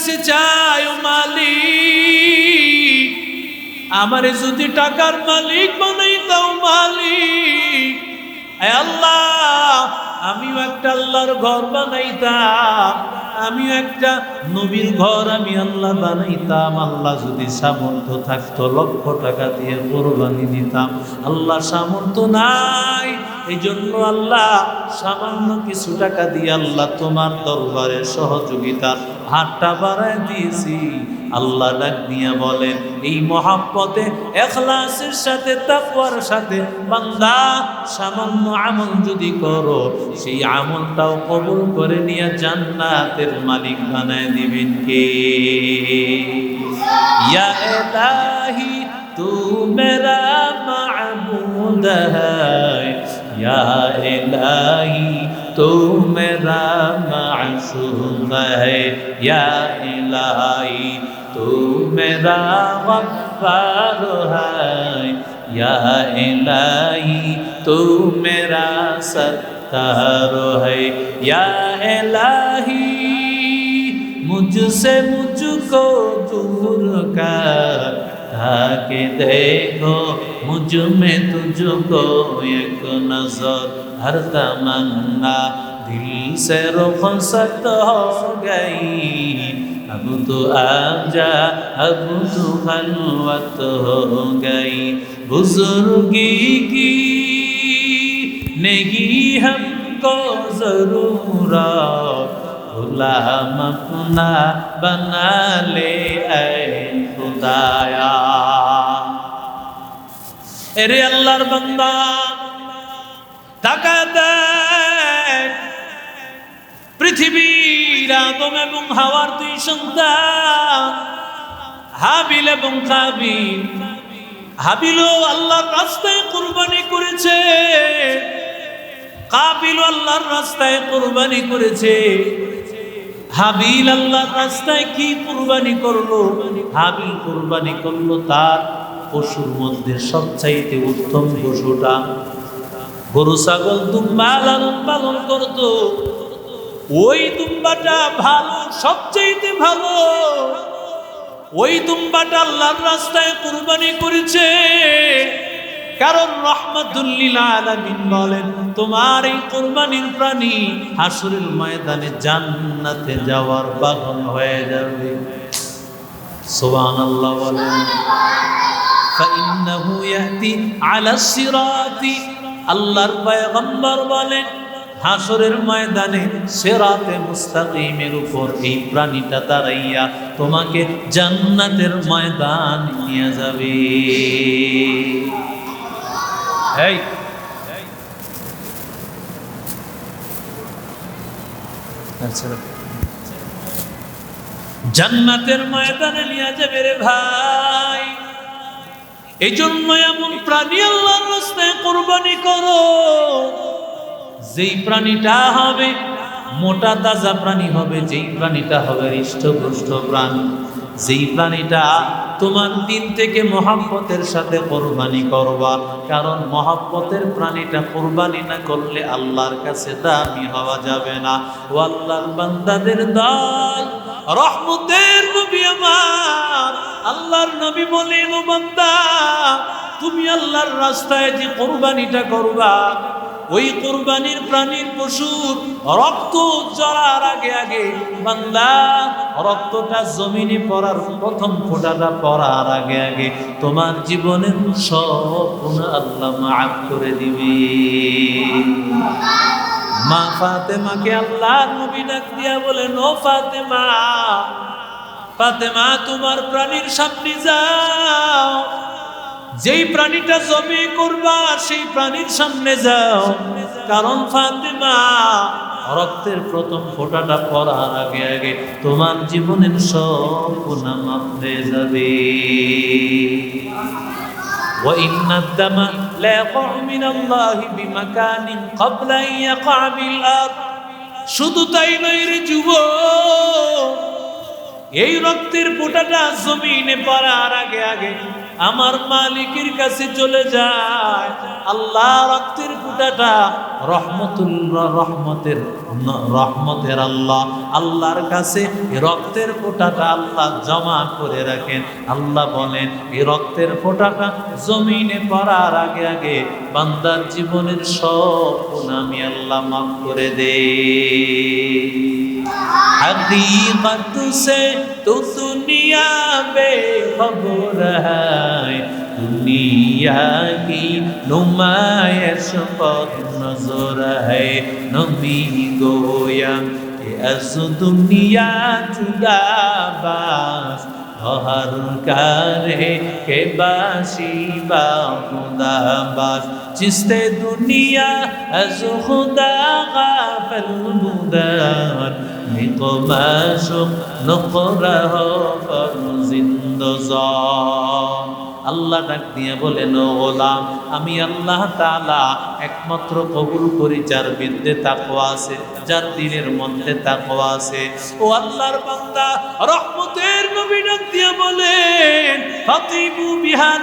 কাছে চাই ও মালিক। আমারে যদি টাকার মালিক বানাই দাও মালিক। আল্লাহ, আমিও একটা আল্লাহর ঘর বানাইতাম আমিও একটা নবীর ঘর, আমি আল্লাহ বানাইতাম। আল্লাহ যদি সামর্থ্য থাকতো, লক্ষ টাকা দিয়ে কোরবানি দিতাম। আল্লাহ সামর্থ্য নাই এই জন্য আল্লাহ সামান্য কিছু টাকা দিয়ে আল্লাহ তোমার দরবারে সহযোগিতা, হাতটা বাড়ায় দিয়েছি। আল্লাহ ডাক নিয়ে বলেন, এই মহাব্বতে, এখলাসের সাথে তাকুয়ার সাথে, বান্দা, সামান্য আমল যদি করো, সেই আমলটাও কবুল করে নিয়ে জান্নাতের মালিক বানায় দিবেন কে? ইয়া এলাহি, তু মেরা মাহমুদ হয় ইয়া এলাহি تو মেরা معصوم ہے ইয়া الہی तू मेरा गफ्फार है या इलाही तू मेरा सत्तार है या इलाही मुझसे मुझको दूर कर ताकि देखो मुझ में तुझको एक नजर हर तमन्ना दिल से रुखसत हो गई अब तो आजा अब तो खलवत हो गई बुजुर्गी की नहीं हमको जरूरत गुलाम अपना बना ले ऐ खुदाया এরে আল্লাহর বান্দা টাকা দেখ পৃথিবীর আদম এবং হাওয়ার দুই সন্তান। হাবিল এবং কাবিল হাবিলও আল্লাহর রাস্তায় কুরবানি করেছে। কাবিল আল্লাহর রাস্তায় কুরবানি করেছে। হাবিল আল্লাহর রাস্তায় কি কুরবানি করল? হাবিল কুরবানি করল তার পশুর মধ্যে সবচাইতে উত্তম পশুটা। গরু, ছাগল দুম্বা লালন পালন করতো। ওই দুম্বাটা ভালো সবচাইতে ভালো ওই দুম্বাটা আল্লাহর রাস্তায় কুরবানি করেছে কারণ রহমতুল্লিল আলামিন বলেন তোমার এই কোরবানির প্রাণী হাসুরের ময়দানে জান্নাতে যাওয়ার বাহন হয়ে যাবে সুবহানাল্লাহ বলেন فإنه يأتي على الصراط আল্লাহর পয়গম্বর বলেন হাসরের ময়দানে সেরাতে মুস্তাকিমের উপর এই প্রাণীটা দাঁড়াইয়া তোমাকে জান্নাতের ময়দান নিয়ে যাবে। এই। জান্নাতের ময়দানে নিয়ে যাবে রে ভাই। এই জন্য এমন প্রাণী আল্লাহর রাস্তায় কোরবানি করো। যেই প্রাণীটা হবে, মোটা তাজা প্রাণী হবে, যেই প্রাণীটা হবে হৃষ্টপুষ্ট প্রাণী। যেই প্রাণীটা তোমার দিন থেকে মহাব্বতের সাথে কোরবানি করবা, কারণ মহাব্বতের প্রাণীটা কোরবানি না করলে আল্লাহর কাছে দামি হওয়া যাবে না। ও আল্লাহর বান্দাদের দল, রহমতের নবী আমার। আল্লাহর নবী বলেন বান্দা, তুমি আল্লাহর রাস্তায় যে কোরবানিটা করবা ওই কোরবানির প্রাণীর পশুর রক্ত জড়ার আগে আগে বান্দা রক্তটা জমিনে পড়ার প্রথম ফোঁটাটা পড়ার আগে আগে তোমার জীবনের সব আল্লাহ মাফ করে দিবে। মা ফাতেমাকে আল্লাহ নবী ডাক দিয়া বলেন ও ফাতেমা ফাতেমা, তোমার প্রাণীর সামনে যাও। যেই প্রাণীটা জবে করবা সেই প্রাণীর সামনে যাও কারণ ফাতেমা রক্তের প্রথম ফোঁটাটা পড়ার আগে আগে তোমার জীবনের সব গুনাহ মাফ হয়ে যাবে وإن الدم لا يقع من الله بمكان قبل أن يقع بالأرض শুধু তাই নয় রে যুব এই রক্তের ফোঁটাটা জমিনে পড়ার আগে আগে আমার মালিকের কাছে চলে যায়। আল্লাহ রক্তের ফুটাটা রহমতুল্লাহ রহমতের রহমতের আল্লাহ। আল্লাহর কাছে রক্তের ফোঁটাটা আল্লাহ জমা করে রাখেন। আল্লাহ বলেন এই রক্তের ফোঁটাটা জমিনে পড়ার আগে আগে বান্দার জীবনের সব আমি আল্লাহ মাফ করে দে हकीकत से तो दुनिया बेखबर है दुनिया की नुमाइश पर नजर है नबी गोया कि अस दुनिया जुदा बास हर करे के बासी बा खुदा बास जिसते दुनिया अज खुदा गाफल बुदार নিকমাশ নকরাহ জিন্দজান আল্লাহ ডাক দিয়ে বলেন, ও গোলাম, আমি আল্লাহ তালা একমাত্র কবুল করি যার বিদ্যে তাকওয়া আছে, যার দিনের মধ্যে তাকওয়া আছে। ও আল্লাহর বান্দা, রহমতের নবী ডাক দিয়ে বলেন ফাতিবু বিহা